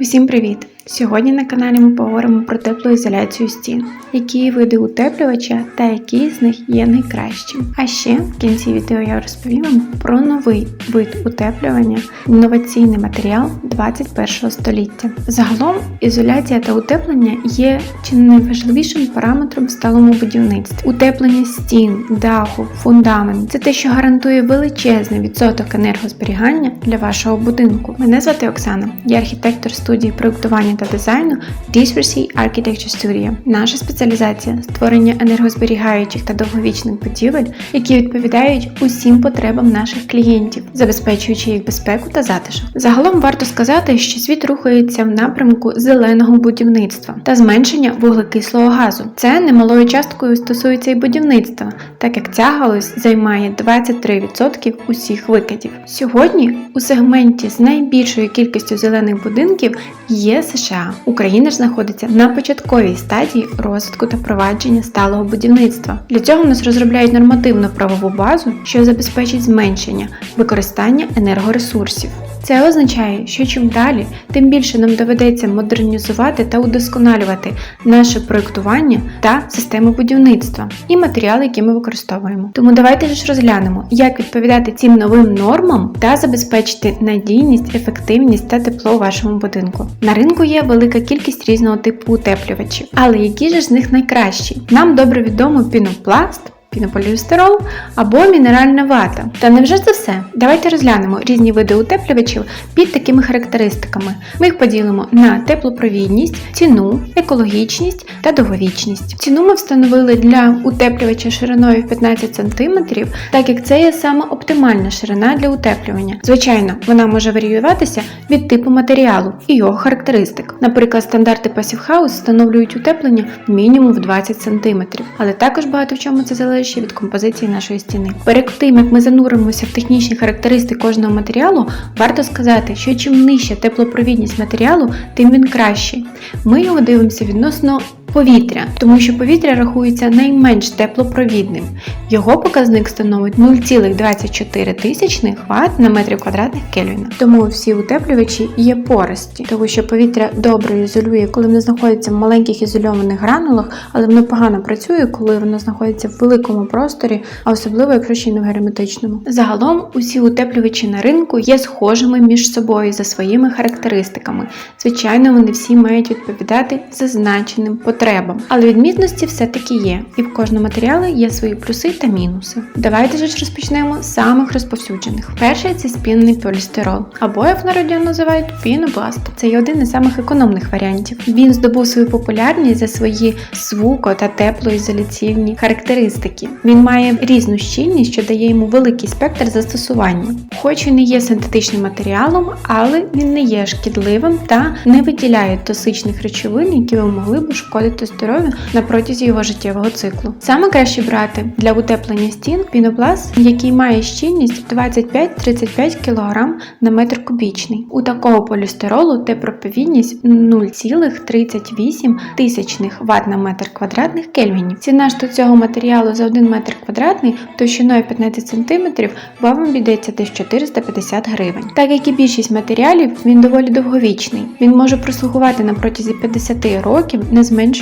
Усім привіт! Сьогодні на каналі ми поговоримо про теплоізоляцію стін, які види утеплювача та які з них є найкращим. А ще в кінці відео я розповім вам про новий вид утеплювання, інноваційний матеріал 21 століття. Загалом ізоляція та утеплення є чи не найважливішим параметром в сталому будівництві. Утеплення стін, даху, фундамент це те, що гарантує величезний відсоток енергозберігання для вашого будинку. Мене звати Оксана, я архітектор студії проєктування та дизайну Dispersey Architecture Studio. Наша спеціалізація створення енергозберігаючих та довговічних будівель, які відповідають усім потребам наших клієнтів, забезпечуючи їх безпеку та затишок. Загалом варто сказати, що світ рухається в напрямку зеленого будівництва та зменшення вуглекислого газу. Це немалою часткою стосується і будівництва, так як ця галузь займає 23% усіх викидів. Сьогодні у сегменті з найбільшою кількістю зелених будинків є США. Україна ж знаходиться на початковій стадії розвитку та провадження сталого будівництва. Для цього в нас розробляють нормативну правову базу, що забезпечить зменшення використання енергоресурсів. Це означає, що чим далі, тим більше нам доведеться модернізувати та удосконалювати наше проєктування та системи будівництва і матеріали, які ми використовуємо. Тому давайте ж розглянемо, як відповідати цим новим нормам та забезпечити надійність, ефективність та тепло у вашому будинку. На ринку є велика кількість різного типу утеплювачів, але які ж з них найкращі? Нам добре відомо пінопласт пінополістирол або мінеральна вата. Та невже це все? Давайте розглянемо різні види утеплювачів під такими характеристиками. Ми їх поділимо на теплопровідність, ціну, екологічність та довговічність. Ціну ми встановили для утеплювача шириною в 15 см, так як це є саме оптимальна ширина для утеплювання. Звичайно, вона може варіюватися від типу матеріалу і його характеристик. Наприклад, стандарти Passive House встановлюють утеплення мінімум в 20 см, але також багато в чому це залежить ще від композиції нашої стіни. Перед тим, як ми зануримося в технічні характеристики кожного матеріалу, варто сказати, що чим нижча теплопровідність матеріалу, тим він кращий. Ми його дивимося відносно повітря, тому що повітря рахується найменш теплопровідним. Його показник становить 0,24 тисячних Вт на метрів квадратних Кельвіна. Тому всі утеплювачі є пористі, тому що повітря добре ізолює, коли воно знаходиться в маленьких ізольованих гранулах, але воно погано працює, коли воно знаходиться в великому просторі, а особливо якщо ще й не в герметичному. Загалом усі утеплювачі на ринку є схожими між собою за своїми характеристиками. Звичайно, вони всі мають відповідати зазначеним потребам, але відмінності все-таки є, і в кожному матеріалі є свої плюси та мінуси. Давайте ж розпочнемо з самих розповсюджених. Перший це спінений полістирол, або як в народі називають пінопласт. Це є один із самих економних варіантів. Він здобув свою популярність за свої звуко та теплоізоляційні характеристики. Він має різну щільність, що дає йому великий спектр застосування. Хоч і не є синтетичним матеріалом, але він не є шкідливим та не виділяє токсичних речовин, які ви могли б шкодити здоров'ю на протязі його життєвого циклу. Саме краще брати для утеплення стін пінопласт, який має щільність 25-35 кг на метр кубічний. У такого полістиролу теплопровідність 0,38 тисячних Вт на метр квадратних кельвінів. Ціна ж до цього матеріалу за 1 метр квадратний товщиною 15 см вам обійдеться десь 450 гривень. Так як і більшість матеріалів, він доволі довговічний. Він може прослугувати на протязі 50 років, не зменшуючи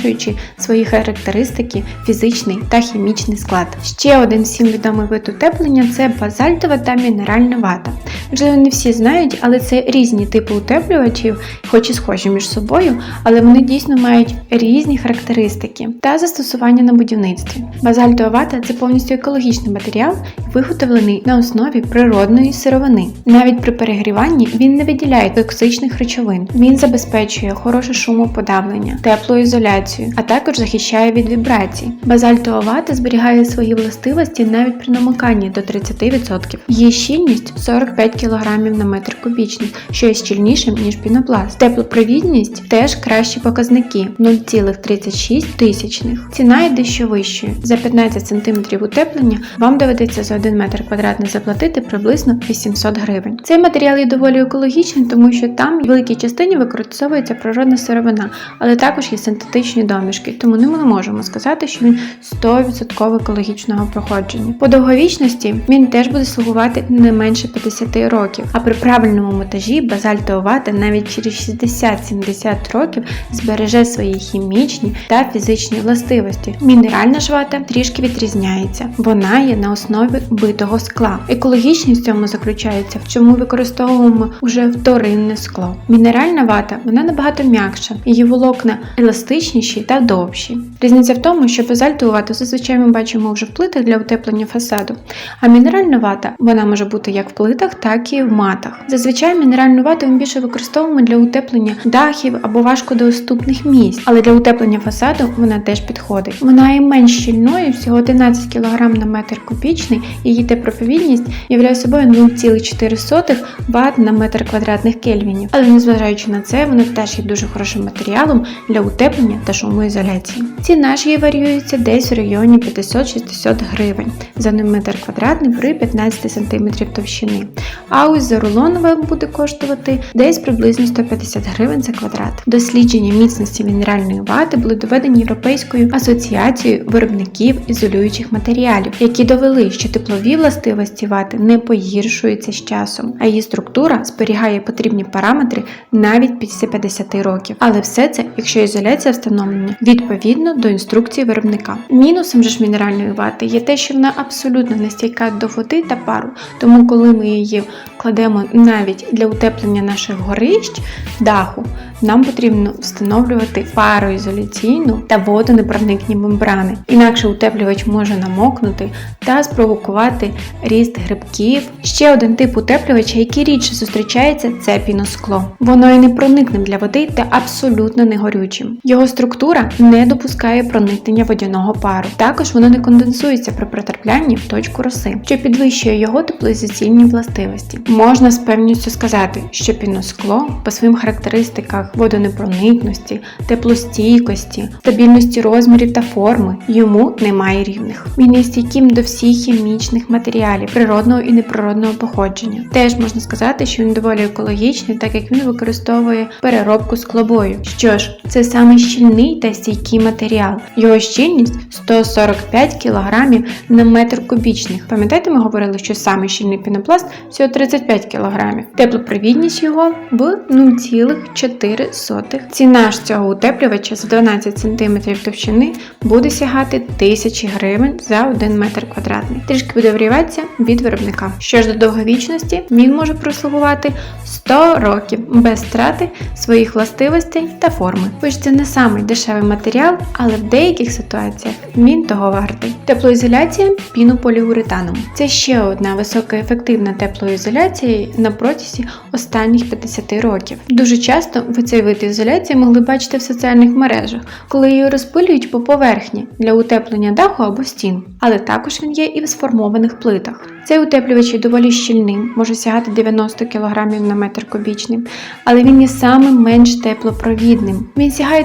свої характеристики, фізичний та хімічний склад. Ще один всім відомий вид утеплення це базальтова та мінеральна вата. Вже не всі знають, але це різні типи утеплювачів, хоч і схожі між собою, але вони дійсно мають різні характеристики та застосування на будівництві. Базальтова вата це повністю екологічний матеріал, виготовлений на основі природної сировини. Навіть при перегріванні він не виділяє токсичних речовин. Він забезпечує хороше шумоподавлення, теплоізоляцію, а також захищає від вібрацій. Базальтова вата зберігає свої властивості навіть при намоканні до 30%. Її щільність 45 кг на метр кубічний, що є щільнішим, ніж пінопласт. Теплопровідність теж кращі показники 0,36 тисячних. Ціна є дещо вищою. За 15 см утеплення вам доведеться за 1 метр квадратний заплатити приблизно 800 гривень. Цей матеріал є доволі екологічний, тому що там в великій частині використовується природна сировина, але також є синтетичні штучні домішки, тому ми не можемо сказати, що він 100% екологічного проходження. По довговічності він теж буде слугувати не менше 50 років, а при правильному монтажі базальтова вата навіть через 60-70 років збереже свої хімічні та фізичні властивості. Мінеральна ж вата трішки відрізняється. Вона є на основі битого скла. Екологічність в цьому заключається, в чому використовуємо уже вторинне скло. Мінеральна вата вона набагато м'якша, її волокна еластичніші та довші. Різниця в тому, що базальтову вату зазвичай ми бачимо вже в плитах для утеплення фасаду, а мінеральна вата вона може бути як в плитах, так і в матах. Зазвичай мінеральну вату ми більше використовуємо для утеплення дахів або важкодоступних місць, але для утеплення фасаду вона теж підходить. Вона є менш щільною, всього 11 кг на метр кубічний, її теплопровідність являє собою 0,4 Вт на метр квадратних кельвінів. Але незважаючи на це, вона теж є дуже хорошим матеріалом для утеплення та шумоізоляції. Ціна ж її варіюється десь в районі 500-600 гривень за 1 метр квадратний при 15 см товщини. А ось за рулон вам буде коштувати десь приблизно 150 гривень за квадрат. Дослідження міцності мінеральної вати були доведені Європейською асоціацією виробників ізолюючих матеріалів, які довели, що теплові властивості вати не погіршуються з часом, а її структура зберігає потрібні параметри навіть після 50 років. Але все це, якщо ізоляція встановлена відповідно до інструкції виробника. Мінусом же ж мінеральної вати є те, що вона абсолютно не стійка до води та пару, тому коли ми її кладемо навіть для утеплення наших горищ даху, нам потрібно встановлювати пароізоляційну та водонепроникні мембрани. Інакше утеплювач може намокнути та спровокувати ріст грибків. Ще один тип утеплювача, який рідше зустрічається, це піноскло. Воно є непроникним для води та абсолютно не горючим. Його структура не допускає проникнення водяного пару. Також воно не конденсується при потраплянні в точку роси, що підвищує його теплоізоційні властивості. Можна з певністю сказати, що піноскло по своїм характеристиках водонепроникності, теплостійкості, стабільності розмірів та форми йому немає рівних. Він є стійким до всіх хімічних матеріалів природного і неприродного походження. Теж можна сказати, що він доволі екологічний, так як він використовує переробку склобою. Що ж, це саме щільний та стійкий матеріал. Його щільність 145 кг на метр кубічний. Пам'ятаєте, ми говорили, що саме щільний пінопласт всього 35 кг. Теплопровідність його в 0,4. Ціна ж цього утеплювача за 12 см товщини буде сягати 1000 гривень за 1 метр квадратний. Трішки буде варіюватися від виробника. Що ж до довговічності, він може прослугувати 100 років без страти своїх властивостей та форми. Хоч це не самий дешевий матеріал, але в деяких ситуаціях він того вартий. Теплоізоляція пінополіуретаном. Це ще одна високоефективна теплоізоляція на протязі останніх 50 років. Дуже часто ви цей вид ізоляції могли бачити в соціальних мережах, коли її розпилюють по поверхні для утеплення даху або стін, але також він є і в сформованих плитах. Цей утеплювач є доволі щільним, може сягати 90 кг на метр кубічний, але він є самим менш теплопровідним. Він сягає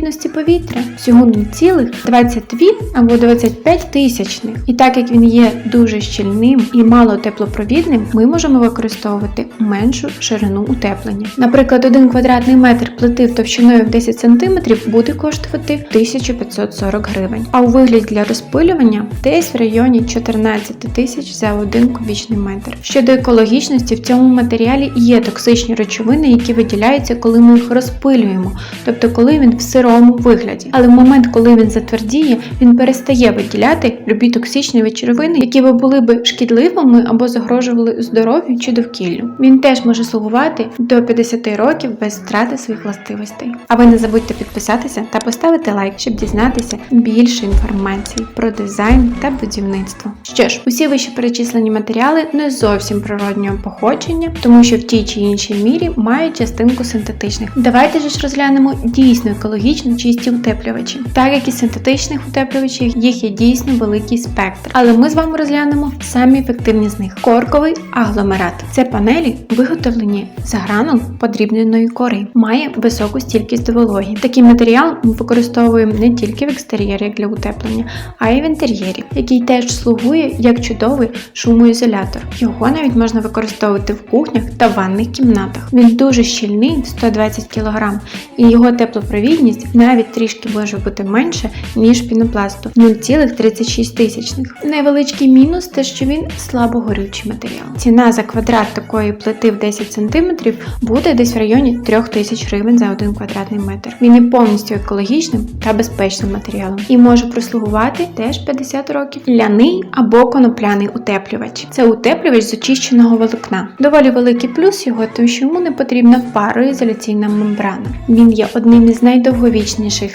теплопровідності повітря всього 0,22 або 25 тисячних. І так як він є дуже щільним і мало теплопровідним, ми можемо використовувати меншу ширину утеплення. Наприклад, 1 квадратний метр плити товщиною в 10 см буде коштувати 1540 гривень, а у вигляді для розпилювання десь в районі 14 тисяч за 1 кубічний метр. Щодо екологічності, в цьому матеріалі є токсичні речовини, які виділяються, коли ми їх розпилюємо, тобто коли він в сирому вигляді. Але в момент, коли він затвердіє, він перестає виділяти любі токсичні речовини, які би були би шкідливими або загрожували здоров'ю чи довкіллю. Він теж може слугувати до 50 років без втрати своїх властивостей. А ви не забудьте підписатися та поставити лайк, щоб дізнатися більше інформації про дизайн та будівництво. Що ж, усі вище перечислені матеріали не зовсім природнього походження, тому що в тій чи іншій мірі мають частинку синтетичних. Давайте ж розглянемо дійсно екологічно чисті утеплювачі. Так як і синтетичних утеплювачів, їх є дійсно великий спектр. Але ми з вами розглянемо самі ефективні з них: корковий агломерат. Це панелі, виготовлені з гранул подрібненої кори. має високу стійкість до вологі. Такий матеріал ми використовуємо не тільки в екстер'єрі для утеплення, а й в інтер'єрі, який теж слугує як чудовий шумоізолятор. Його навіть можна використовувати в кухнях та ванних кімнатах. Він дуже щільний 120 кг, і його теплопровідність навіть трішки може бути менше, ніж пінопласту 0,36 тисячних. Невеличкий мінус те, що він слабогорючий матеріал. Ціна за квадрат такої плити в 10 см буде десь в районі 3000 гривень за 1 квадратний метр. Він є повністю екологічним та безпечним матеріалом і може прослугувати теж 50 років. Ляний або конопляний утеплювач. Це утеплювач з очищеного волокна. Доволі великий плюс його, тому що йому не потрібна пароізоляційна мембрана. Він є одним із найдовговічніших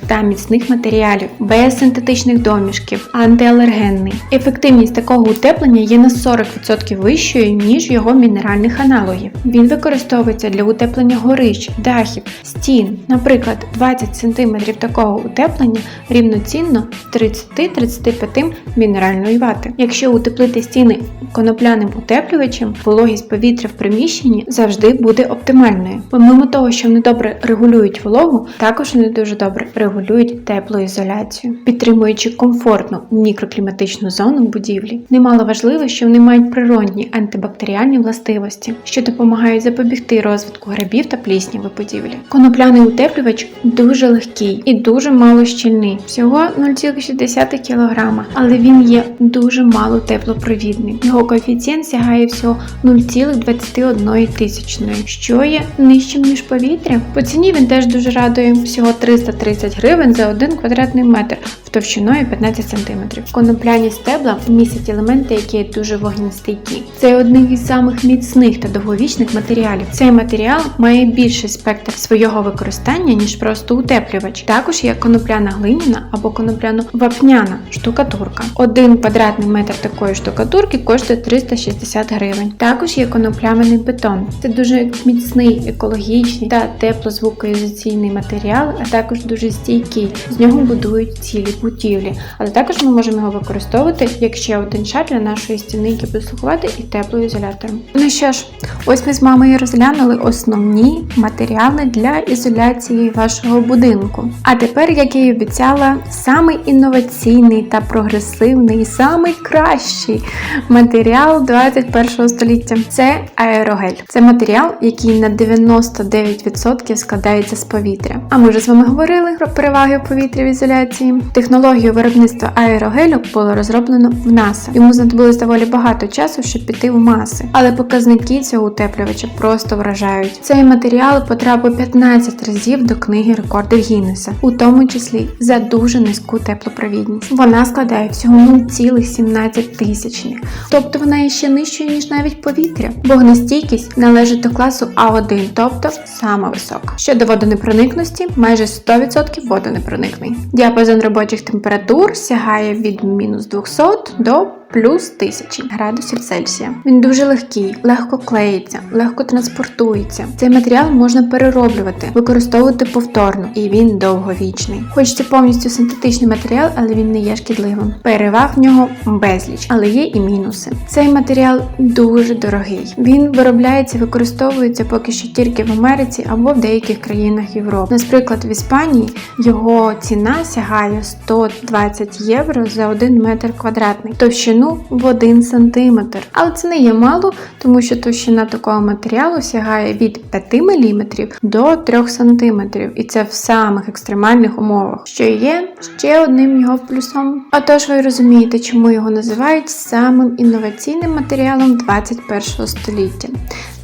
та міцних матеріалів, без синтетичних домішків, антиалергенний. Ефективність такого утеплення є на 40% вищою, ніж його мінеральних аналогів. Він використовується для утеплення горищ, дахів, стін. Наприклад, 20 см такого утеплення рівноцінно 30-35 мінеральної вати. Якщо утеплити стіни конопляним утеплювачем, вологість повітря в приміщенні завжди буде оптимальною. Помимо того, що вони добре регулюють вологу, також вони дуже добре регулюють теплоізоляцію, підтримуючи комфортну мікрокліматичну зону будівлі. Немало важливо, що вони мають природні антибактеріальні властивості, що допомагають запобігти розвитку грибів та плісняви будівлі. Конопляний утеплювач дуже легкий і дуже малощільний, всього 0,6 кг, але він є дуже мало теплопровідний. Його коефіцієнт сягає всього 0,21 тисячної, що є нижчим ніж повітря. По ціні він теж дуже радує всього 330 гривень за 1 квадратний метр товщиною 15 см. Конопляні стебла містять елементи, які дуже вогнестійкі. Це один із самих міцних та довговічних матеріалів. Цей матеріал має більший спектр свого використання, ніж просто утеплювач. Також є конопляна глиняна або конопляно-вапняна штукатурка. Один квадратний метр такої штукатурки коштує 360 гривень. Також є конопляний бетон. Це дуже міцний, екологічний та теплозвукоізоляційний матеріал, а також дуже стійкий. З нього будують цілі будівлі. Але також ми можемо його використовувати як ще один шар для нашої стіни, який буде слугувати і теплоізолятором. Ну що ж, ось ми з мамою розглянули основні матеріали для ізоляції вашого будинку. А тепер, як я і обіцяла, самий інноваційний та прогресивний, самий кращий матеріал 21 століття це аерогель. Це матеріал, який на 99% складається з повітря. А ми вже з вами говорили про переваги повітря в ізоляції. Технологію виробництва аерогелю було розроблено в НАСА. Йому знадобилось доволі багато часу, щоб піти в маси. Але показники цього утеплювача просто вражають. Цей матеріал потрапив 15 разів до книги рекордів Гіннеса, у тому числі за дуже низьку теплопровідність. Вона складає всього 0,17 тисячних, тобто вона є ще нижчою, ніж навіть повітря. Вогнестійкість належить до класу А1, тобто сама висока. Щодо водонепроникності, майже 100% водонепроникний. Діапазон робочих температур сягає від мінус 200 до плюс 1000 градусів Цельсія. Він дуже легкий, легко клеїться, легко транспортується. Цей матеріал можна перероблювати, використовувати повторно, і він довговічний. Хоч це повністю синтетичний матеріал, але він не є шкідливим. Переваг в нього безліч, але є і мінуси. Цей матеріал дуже дорогий. Він виробляється, використовується поки що тільки в Америці або в деяких країнах Європи. Наприклад, в Іспанії його ціна сягає 120 євро за 1 метр квадратний. Товщину в 1 см. Але це не є мало, тому що товщина такого матеріалу сягає від 5 мм до 3 см. І це в самих екстремальних умовах, що є ще одним його плюсом. Отож, ви розумієте, чому його називають самим інноваційним матеріалом 21 століття.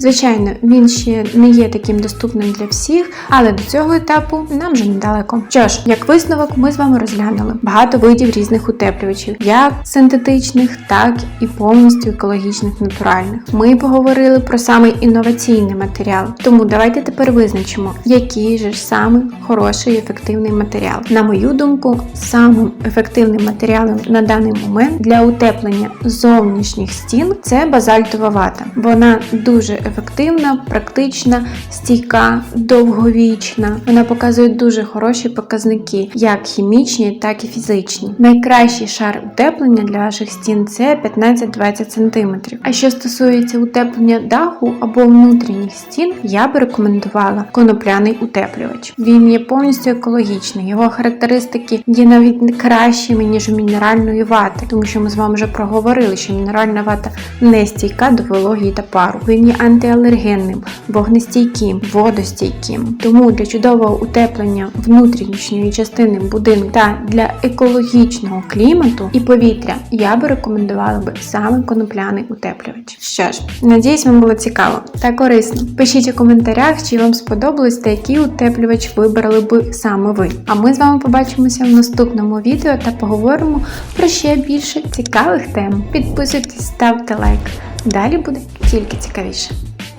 Звичайно, він ще не є таким доступним для всіх, але до цього етапу нам вже недалеко. Що ж, як висновок, ми з вами розглянули багато видів різних утеплювачів, як синтетичних, так і повністю екологічних натуральних. Ми поговорили про самий інноваційний матеріал. Тому давайте тепер визначимо, який же ж самий хороший ефективний матеріал. На мою думку, самим ефективним матеріалом на даний момент для утеплення зовнішніх стін це базальтова вата. Вона дуже ефективна, практична, стійка, довговічна. Вона показує дуже хороші показники, як хімічні, так і фізичні. Найкращий шар утеплення для ваших стін це 15-20 см. А що стосується утеплення даху або внутрішніх стін, я би рекомендувала конопляний утеплювач. Він є повністю екологічний. Його характеристики є навіть кращими ніж у мінеральної вати, тому що ми з вами вже проговорили, що мінеральна вата не стійка до вологі та пару. Він є антиалергенним, вогнестійким, водостійким. Тому для чудового утеплення внутрішньої частини будинку та для екологічного клімату і повітря я би рекомендувала би саме конопляний утеплювач. Що ж, надіюсь, вам було цікаво та корисно. Пишіть у коментарях, чи вам сподобалось та який утеплювач вибрали би саме ви. А ми з вами побачимося в наступному відео та поговоримо про ще більше цікавих тем. Підписуйтесь, ставте лайк. Далі буде тільки цікавіше.